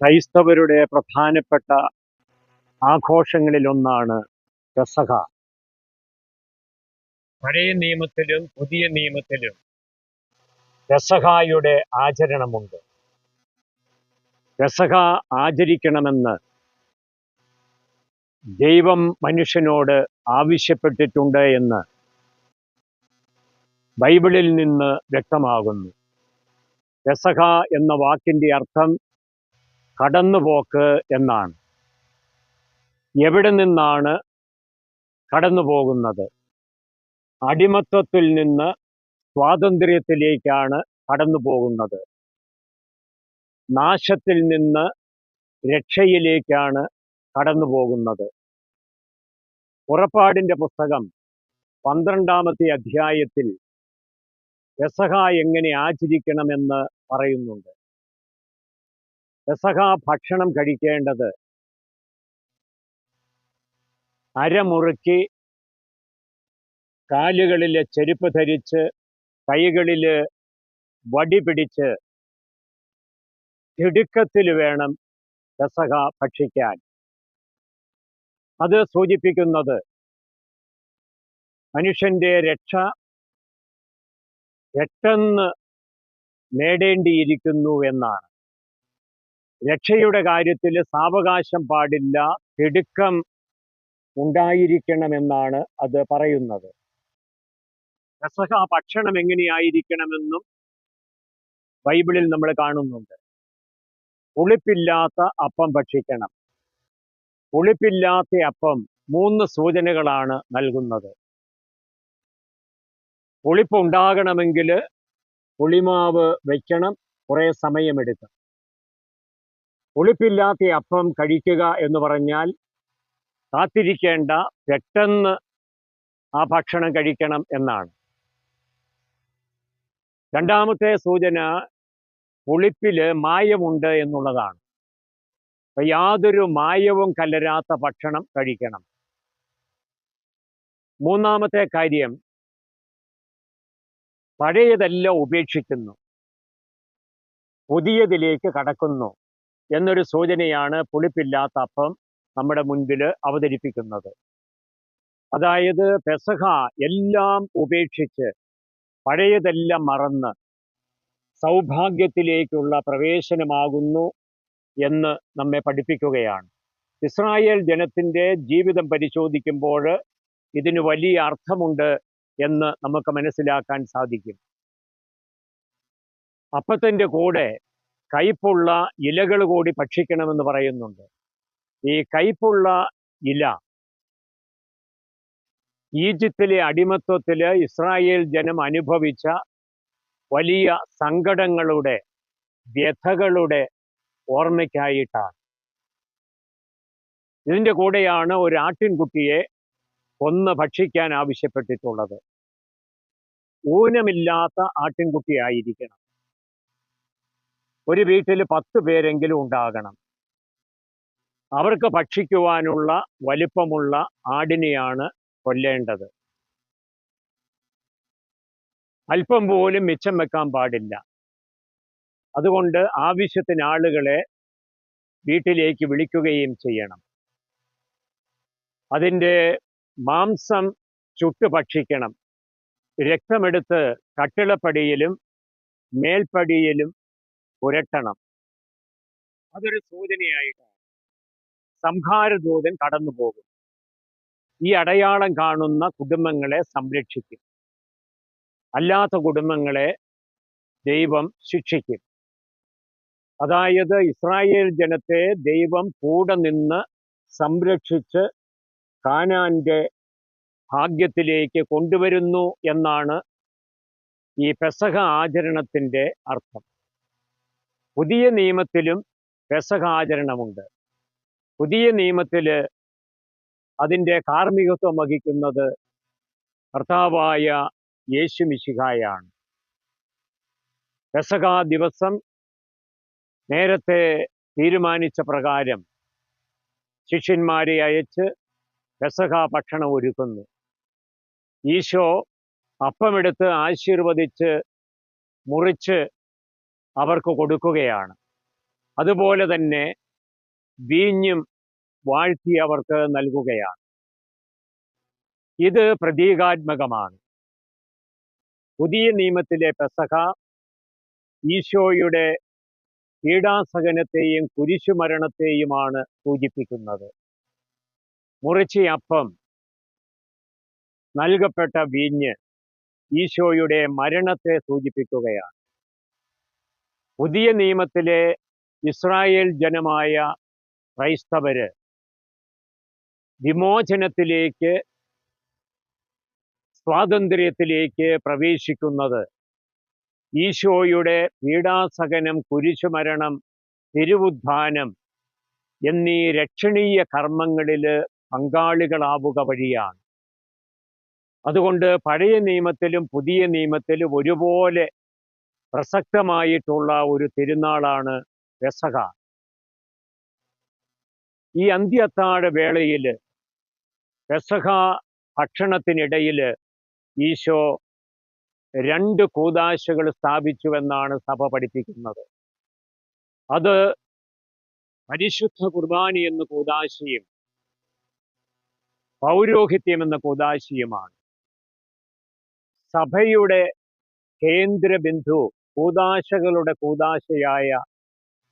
ക്രൈസ്തവരുടെ പ്രധാനപ്പെട്ട ആഘോഷങ്ങളിലൊന്നാണ് പെസഹ. പഴയ നിയമത്തിലും പുതിയ നിയമത്തിലും പെസഹായുടെ ആചരണമുണ്ട്. പെസഹ ആചരിക്കണമെന്ന് ദൈവം മനുഷ്യനോട് ആവശ്യപ്പെട്ടിട്ടുണ്ട് എന്ന് ബൈബിളിൽ നിന്ന് വ്യക്തമാകുന്നു. പെസഹ എന്ന വാക്കിന്റെ അർത്ഥം കടന്നുപോക്ക് എന്നാണ്. എവിടെ നിന്നാണ് കടന്നു പോകുന്നത് അടിമത്വത്തിൽ നിന്ന് സ്വാതന്ത്ര്യത്തിലേക്കാണ് കടന്നു പോകുന്നത് നാശത്തിൽ നിന്ന് രക്ഷയിലേക്കാണ് കടന്നു പോകുന്നത് പുറപ്പാടിന്റെ പുസ്തകം പന്ത്രണ്ടാമത്തെ അധ്യായത്തിൽ പെസഹ എങ്ങനെ ആചരിക്കണമെന്ന് പറയുന്നുണ്ട്. പെസഹ ഭക്ഷണം കഴിക്കേണ്ടത്. അരമുറുക്കി കാലുകളിൽ ചെരുപ്പ് ധരിച്ച് കൈകളിൽ വടി പിടിച്ച് തിടുക്കത്തിൽ വേണം പെസഹ ഭക്ഷിക്കാൻ. അത് സൂചിപ്പിക്കുന്നത് മനുഷ്യന്റെ രക്ഷ പെട്ടെന്ന് നേടേണ്ടിയിരിക്കുന്നു എന്നാണ്. രക്ഷയുടെ കാര്യത്തിൽ സാവകാശം പാടില്ല തിടുക്കം ഉണ്ടായിരിക്കണമെന്നാണ് അത് പറയുന്നത്. പെസഹ ഭക്ഷണം എങ്ങനെയായിരിക്കണമെന്നും ബൈബിളിൽ നമ്മൾ കാണുന്നുണ്ട്. പുളിപ്പില്ലാത്ത അപ്പം ഭക്ഷിക്കണം. പുളിപ്പില്ലാത്ത അപ്പം മൂന്ന് സൂചനകളാണ് നൽകുന്നത്. പുളിപ്പ് ഉണ്ടാകണമെങ്കിൽ പുളിമാവ് വയ്ക്കണം കുറേ സമയമെടുക്കും പുളിപ്പില്ലാത്ത അപ്പം കഴിക്കുക എന്ന് പറഞ്ഞാൽ കാത്തിരിക്കേണ്ട പെട്ടെന്ന് ആ ഭക്ഷണം കഴിക്കണം എന്നാണ്. രണ്ടാമത്തെ സൂചന പുളിപ്പിൽ മായമുണ്ട് എന്നുള്ളതാണ്. അപ്പൊ യാതൊരു മായവും കലരാത്ത ഭക്ഷണം കഴിക്കണം. മൂന്നാമത്തെ കാര്യം പഴയതെല്ലാം ഉപേക്ഷിക്കുന്നു. പുതിയതിലേക്ക് കടക്കുന്നു. എന്നൊരു സൂചനയാണ് പുളിപ്പില്ലാത്ത അപ്പം നമ്മുടെ മുൻപിൽ അവതരിപ്പിക്കുന്നത്. അതായത് പെസഹ എല്ലാം ഉപേക്ഷിച്ച് പഴയതെല്ലാം മറന്ന് സൗഭാഗ്യത്തിലേക്കുള്ള പ്രവേശനമാകുന്നു എന്ന് നമ്മെ പഠിപ്പിക്കുകയാണ്. ഇസ്രായേൽ ജനത്തിന്റെ ജീവിതം പരിശോധിക്കുമ്പോൾ ഇതിന് വലിയ അർത്ഥമുണ്ട് എന്ന് നമുക്ക് മനസ്സിലാക്കാൻ സാധിക്കും. അപ്പത്തിന്റെ കൂടെ കയ്പുള്ള ഇലകൾ കൂടി ഭക്ഷിക്കണമെന്ന് പറയുന്നുണ്ട്. ഈ കയ്പുള്ള ഇല ഈജിപ്തിലെ അടിമത്വത്തിൽ ഇസ്രായേൽ ജനം അനുഭവിച്ച വലിയ സങ്കടങ്ങളുടെ വ്യഥകളുടെ ഓർമ്മയ്ക്കായിട്ടാണ്. ഇതിന്റെ കൂടെയാണ് ഒരു ആട്ടിൻകുട്ടിയെ കൊന്ന് ഭക്ഷിക്കാൻ ആവശ്യപ്പെട്ടിട്ടുള്ളത്. ഊനമില്ലാത്ത ആട്ടിൻകുട്ടിയായിരിക്കണം. ഒരു വീട്ടിൽ പത്ത് പേരെങ്കിലും ഉണ്ടാകണം. അവർക്ക് ഭക്ഷിക്കുവാനുള്ള വലിപ്പമുള്ള ആടിനെയാണ് കൊല്ലേണ്ടത്. അല്പം പോലും മിച്ചം വെക്കാൻ പാടില്ല. അതുകൊണ്ട് ആവശ്യത്തിന് ആളുകളെ വീട്ടിലേക്ക് വിളിക്കുകയും ചെയ്യണം. അതിന്റെ മാംസം ചുട്ട് ഭക്ഷിക്കണം. രക്തമെടുത്ത് കട്ടിളപ്പടിയിലും മേൽപ്പടിയിലും പുരട്ടണം അതൊരു സൂചനയായിട്ടാണ്. സംഹാരദൂതൻ കടന്നു പോകും ഈ അടയാളം കാണുന്ന കുടുംബങ്ങളെ സംരക്ഷിക്കും. അല്ലാത്ത കുടുംബങ്ങളെ ദൈവം ശിക്ഷിക്കും. അതായത് ഇസ്രായേൽ ജനത്തെ ദൈവം കൂടെ നിന്ന് സംരക്ഷിച്ച് കാനാന്റെ ഭാഗ്യത്തിലേക്ക് കൊണ്ടുവരുന്നു എന്നാണ് ഈ പെസഹ ആചരണത്തിന്റെ അർത്ഥം. പുതിയ നിയമത്തിലും പെസഹ പുതിയ നിയമത്തിൽ അതിന്റെ കാർമ്മികത്വം വഹിക്കുന്നത് കർത്താവായ യേശു മിശിഹായാണ്. പെസഹ ദിവസം നേരത്തെ തീരുമാനിച്ച പ്രകാരം ശിഷ്യന്മാരെ അയച്ച് പെസഹ ഭക്ഷണം ഒരുക്കുന്നു. ഈശോ അപ്പമെടുത്ത് ആശീർവദിച്ച് മുറിച്ച് അവർക്ക് കൊടുക്കുകയാണ്. അതുപോലെ തന്നെ വീഞ്ഞും വാഴ്ത്തി അവർക്ക് നൽകുകയാണ്. ഇത് പ്രതീകാത്മകമാണ്. പുതിയ നിയമത്തിലെ പെസഹ ഈശോയുടെ പീഡാസഹനത്തെയും കുരിശുമരണത്തെയുമാണ് സൂചിപ്പിക്കുന്നത്. മുറിച്ച അപ്പം നൽകപ്പെട്ട വീഞ്ഞ് ഈശോയുടെ മരണത്തെ സൂചിപ്പിക്കുകയാണ്. പുതിയ നിയമത്തിലെ ഇസ്രായേൽ ജനമായ ക്രൈസ്തവര് വിമോചനത്തിലേക്ക് സ്വാതന്ത്ര്യത്തിലേക്ക് പ്രവേശിക്കുന്നത്. ഈശോയുടെ പീഡാസകനം കുരിശുമരണം തിരുവുദ്ധാനം എന്നീ രക്ഷണീയ കർമ്മങ്ങളിൽ പങ്കാളികളാവുക വഴിയാണ്. അതുകൊണ്ട് പഴയ നിയമത്തിലും പുതിയ നിയമത്തിലും ഒരുപോലെ പ്രസക്തമായിട്ടുള്ള ഒരു തിരുനാളാണ് പെസഹ. ഈ അന്ത്യത്താഴ വേളയിൽ പെസഹ ഭക്ഷണത്തിനിടയിൽ ഈശോ രണ്ട് കൂതാശകൾ സ്ഥാപിച്ചുവെന്നാണ് സഭ പഠിപ്പിക്കുന്നത്. അത് പരിശുദ്ധ കുർബാനി എന്ന കൂതാശയും പൗരോഹിത്യം എന്ന കൂതാശയുമാണ് സഭയുടെ കേന്ദ്ര ബിന്ദു കൂതാശകളുടെ കൂതാശയായ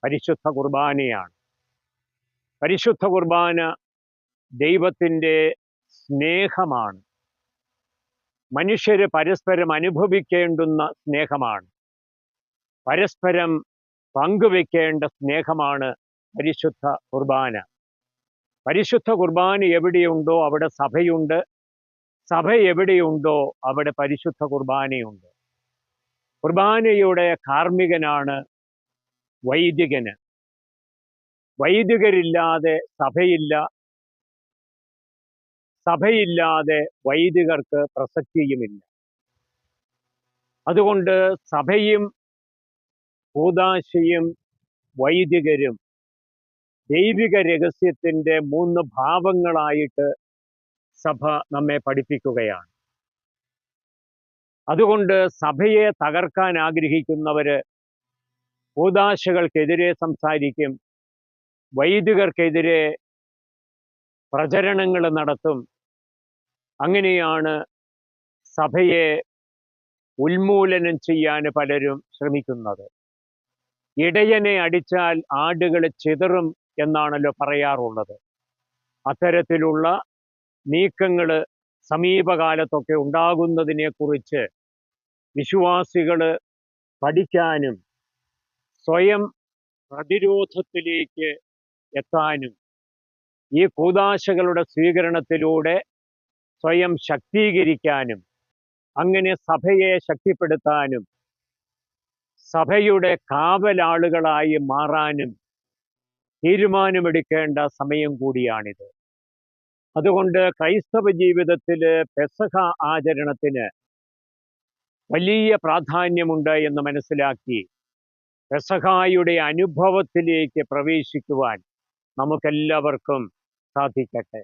പരിശുദ്ധ കുർബാനയാണ്. പരിശുദ്ധ കുർബാന ദൈവത്തിന്റെ സ്നേഹമാണ്. മനുഷ്യര് പരസ്പരം അനുഭവിക്കേണ്ടുന്ന സ്നേഹമാണ്. പരസ്പരം പങ്കുവെക്കേണ്ട സ്നേഹമാണ് പരിശുദ്ധ കുർബാന. പരിശുദ്ധ കുർബാന എവിടെയുണ്ടോ അവിടെ സഭയുണ്ട്. സഭ എവിടെയുണ്ടോ അവിടെ പരിശുദ്ധ കുർബാനയുണ്ട്. കുർബാനയുടെ കാർമ്മികനാണ് വൈദികന്. വൈദികരില്ലാതെ സഭയില്ല. സഭയില്ലാതെ വൈദികർക്ക് പ്രസക്തിയുമില്ല. അതുകൊണ്ട് സഭയും കൂതാശയും വൈദികരും ദൈവിക രഹസ്യത്തിന്റെ മൂന്ന് ഭാവങ്ങളായിട്ട് സഭ നമ്മെ പഠിപ്പിക്കുകയാണ്. അതുകൊണ്ട് സഭയെ തകർക്കാൻ ആഗ്രഹിക്കുന്നവര് കൂതാശകൾക്കെതിരെ സംസാരിക്കും വൈദികർക്കെതിരെ പ്രചരണങ്ങൾ നടത്തും. അങ്ങനെയാണ് സഭയെ ഉന്മൂലനം ചെയ്യാൻ പലരും ശ്രമിക്കുന്നത്. ഇടയനെ അടിച്ചാൽ ആടുകൾ ചിതറും എന്നാണല്ലോ പറയാറുള്ളത്. അത്തരത്തിലുള്ള നീക്കങ്ങൾ സമീപകാലത്തൊക്കെ ഉണ്ടാകുന്നതിനെക്കുറിച്ച് വിശ്വാസികൾ പഠിക്കാനും സ്വയം പ്രതിരോധത്തിലേക്ക് എത്താനും ഈ കൂതാശകളുടെ സ്വീകരണത്തിലൂടെ സ്വയം ശക്തീകരിക്കാനും അങ്ങനെ സഭയെ ശക്തിപ്പെടുത്താനും സഭയുടെ കാവലാളുകളായി മാറാനും തീരുമാനമെടുക്കേണ്ട സമയം കൂടിയാണിത്. അതുകൊണ്ട് ക്രൈസ്തവ ജീവിതത്തിൽ പെസഹ ആചരണത്തിന് വലിയ പ്രാധാന്യമുണ്ട് എന്ന് മനസ്സിലാക്കി പെസഹായുടെ അനുഭവത്തിലേക്ക് പ്രവേശിക്കുവാൻ നമുക്കെല്ലാവർക്കും സാധിക്കട്ടെ.